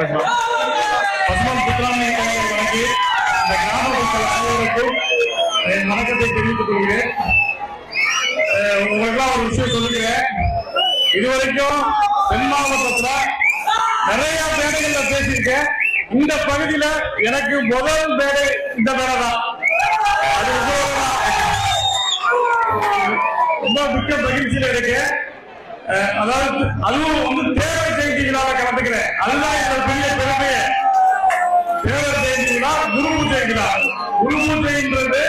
பேசலாம் பசுமன் புத்தராமலிங்க தேவரை வழங்கி இந்த கிராம மக்கள் அனைவருக்கும் என் வணக்கத்தை தெரிவித்துக் கொள்கிறேன். உங்களுக்கெல்லாம் ஒரு விஷயம் சொல்லுகிறேன். இதுவரைக்கும் தென் மாவட்டத்துல நிறைய மேடைகள்ல பேசியிருக்கேன். இந்த பகுதியில எனக்கு முதல் மேடை இந்த மேடை தான். அது ரொம்ப- ரொம்ப மிக்க மகிழ்ச்சியில் இருக்கு அதாவது அதுவும் வந்து தேவை செய்திகளாக கலந்துக்கிறேன். அதுதான் என்னோட பெரிய பெருமைய. தேவர் செய்திகளா குருமு செய்திகளா குருமு பூஜைன்றது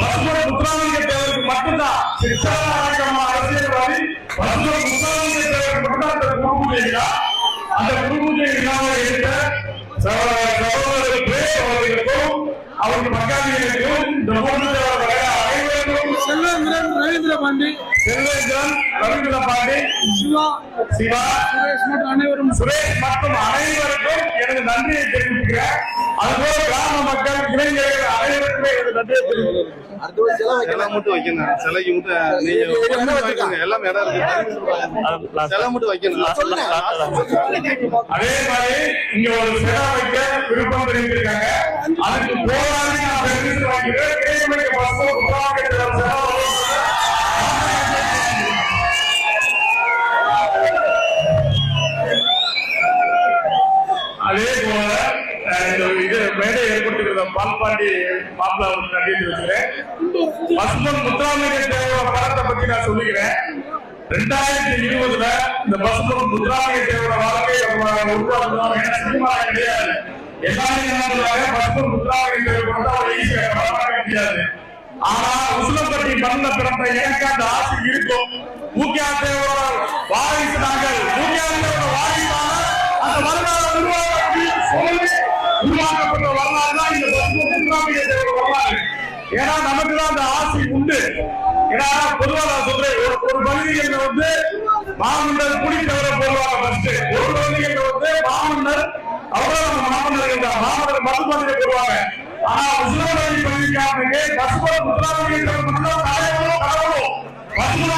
பசுமர முத்துராமலிங்க தேவருக்கு மட்டும்தான். சித்தாராயணமா அரசியல்வாதி பசுமர முத்துராமலிங்க தேவருக்கு மட்டும்தான் அந்த குருமு செய்திகளா அந்த குருமு செய்திகளாக இல்லாமல் இருக்க சகோதர- சகோதரர் அவர்களுக்கும் அவருக்கு பங்காளிகளுக்கும் இந்த பாண்டி செல்வேந்திரன் ரவீந்திர பாண்டி சிவா சிவா சுரேஷ் மற்றும் அனைவரும் சுரேஷ் மற்றும் அனைவருக்கும் எனது நன்றியை தெரிவிக்கிறேன் அதுபோல கிராம மக்கள் இளைஞர்கள் அனைவருக்குமே எனது நன்றியை தெரிவிக்கிறேன் சிலை மட்டும் வைக்கணும் சிலைக்கு மட்டும் நீங்க ஒண்ணு வைக்கணும் எல்லாமே இடம் இருக்கு சிலை மட்டும் வைக்கணும் அதே மாதிரி இங்க ஒரு சிலை வைக்க விருப்பம் தெரிவித்திருக்காங்க அதுக்கு போராடி நான் போல இது மேடை பால்பாண்டி பசுமன் முத்துராமலிங்க படத்தை பத்தி நான் சொல்லுகிறேன் ரெண்டாயிரத்தி இருபதுல இந்த பசுமன் முத்துராமலிங்க வாழ்க்கை உருவாக்கணும் ஏன்னா சினிமா கிடையாது எல்லாரும் என்ன சொல்றாங்க பசுமன் முத்துராமலிங்க ஈஸியாக ஆனா உசிலம்பட்டி மண்ண பிறந்த எனக்கு அந்த ஆசை இருக்கும் வாரிசு நாங்கள் வாரிசான அந்த வரலாறு உருவாக்க உருவாக்கப்பட்ட வரலாறு தான் இந்த பசுமன் வரலாறு. ஏன்னா நமக்கு தான் அந்த ஆசை உண்டு. ஏன்னா பொதுவா நான் சொல்றேன் ஒரு ஒரு வந்து மாமன்னர் குடித்தவரை போடுவாங்க ஃபர்ஸ்ட் ஒரு பகுதியில் வந்து மாமன்னர் அவ்வளவு நம்ம மாமன்னர்கள் மாமன்னர் மதுபானியை போடுவாங்க. ஆனா முஸ்லிம் பகுதிக்காரங்க பசுபல மட்டும் தலைவரும் கடவுளும் பசுபல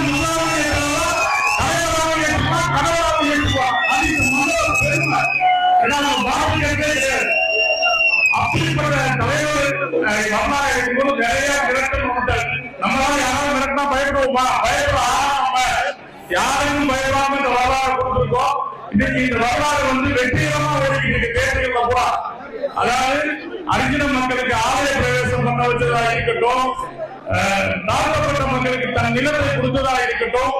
அப்படிப்பட்ட தலைவர் அஹ், வரலாறு இருக்கும்போது நிறைய மிரட்டல் மக்கள் நம்மளால யாரும் மிரட்டினா பயப்படுவோமா? பயப்பட நம்ம யாரையும் பயப்படாம இந்த வரலாறு கொடுத்துருக்கோம் இன்னைக்கு இந்த வரலாறு வந்து வெற்றிகரமா ஓடிக்கிட்டு இருக்கு தேர்தல்ல கூட. அதாவது அர்ஜுன மக்களுக்கு ஆலய பிரவேசம் பண்ண வச்சதா இருக்கட்டும் அஹ், தாழ்த்தப்பட்ட மக்களுக்கு தன் நிலத்தை கொடுத்ததா இருக்கட்டும்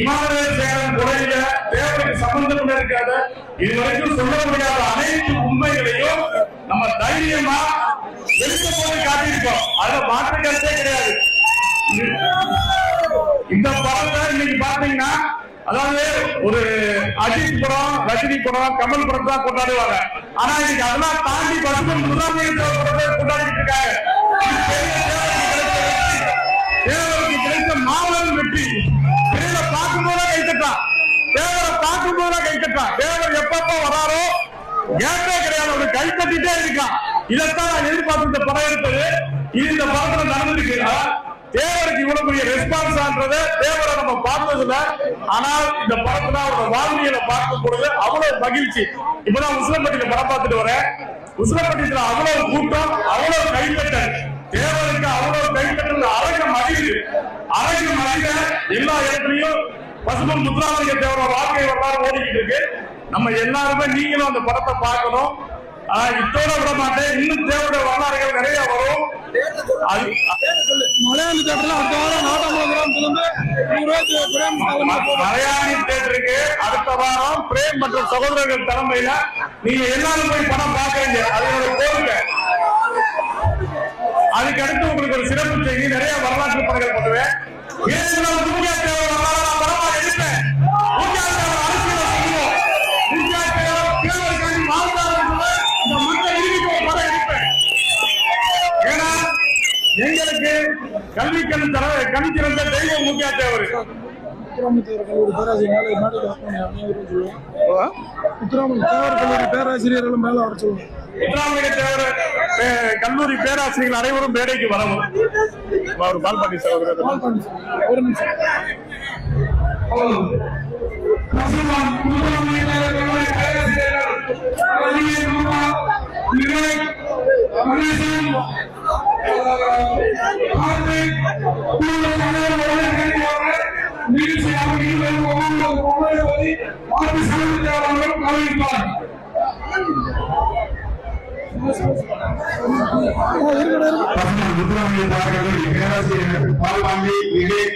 இமாலய சேரன் கொலையில தேவனுக்கு சம்பந்தம் இருக்காத இதுவரைக்கும் சொல்ல முடியாத அனைத்து உண்மைகளையும் நம்ம தைரியமா எடுத்த போய் காட்டியிருக்கோம். அதுல மாற்ற கருத்தே கிடையாது. இந்த படத்தை இன்னைக்கு பாத்தீங்கன்னா அதாவது ஒரு அஜித் படம் ரஜினி படம் கமல் படம் தான் கொண்டாடுவாங்க. ஆனா இன்னைக்கு அதெல்லாம் தாண்டி பசுமன் முதலமைச்சர் படத்தை கொண்டாடிட்டு இருக்காங்க. இருக்கான் தேவர் எப்பப்ப வராரோ? கேட்டே கிடையாது. அவரு கை தட்டிட்டே இருக்கான் இதைத்தான் நான் எதிர்பார்த்து இந்த படம் எடுத்தது. இது இந்த படத்துல நடந்திருக்கு. தேவருக்கு இவ்வளவு பெரிய ரெஸ்பான்ஸ் ஆன்றத தேவரை நம்ம பார்த்தது இல்ல ஆனால் இந்த படத்துல அவரோட வாழ்வியலை பார்க்கும் பொழுது அவ்வளவு மகிழ்ச்சி. இப்பதான் உசிலம்பட்டியில படம் பார்த்துட்டு வரேன். உசிலம்பட்டியில அவ்வளவு கூட்டம் அவ்வளவு கைத்தட்டல். தேவருக்கு அவ்வளவு கைத்தட்டல் அரங்க மகிழ்ச்சி அரங்க மகிழ எல்லா இடத்துலயும் பசுமன் முத்துராமலிங்க தேவரோட வாழ்க்கை வரலாறு ஓடிக்கிட்டு இருக்கு. நம்ம எல்லாருமே நீங்களும் அந்த படத்தை பார்க்கணும். இதோட விட மாட்டேன். இன்னும் தேவரோட வரலாறுகள் நிறைய வரும். மலையாள தேட்டர்ல அடுத்த வாரம் நாட்டாமலம் பிரேம் ம- மலையாளி தேட்டருக்கு அடுத்த வாரம் பிரேம் மற்றும் சகோதரர்கள் தலைமையில நீங்க எல்லாரும் போய் படம் பாக்குறீங்க அது என்னோட கோரிக்கை. அதுக்கு அடுத்து உங்களுக்கு ஒரு சிறப்பு செய்தி நிறைய வரலாற்று படங்கள் பண்ணுவேன். எங்களுக்கு கல்வி கண் தர கண் திறந்த தெய்வம் முக்கிய தேவர் உத்தராமத்தேவர் கல்லூரி பேராசிரியர் மேலே உத்தராமத்தேவர் கல்லூரி பேராசிரியர்கள் மேலே வர சொல்லுவோம். உத்தராமலிங்க தேவர் கல்லூரி பேராசிரியர்கள் அனைவரும் மேடைக்கு வரவும். அவர். பால்பாண்டி சகோதரர் நிகழ்ச்சியாக இருவரும் ஒவ்வொரு ஒவ்வொரு கவனிப்பார் முத்துராமலிங்க பேராசிரியர் விவேக்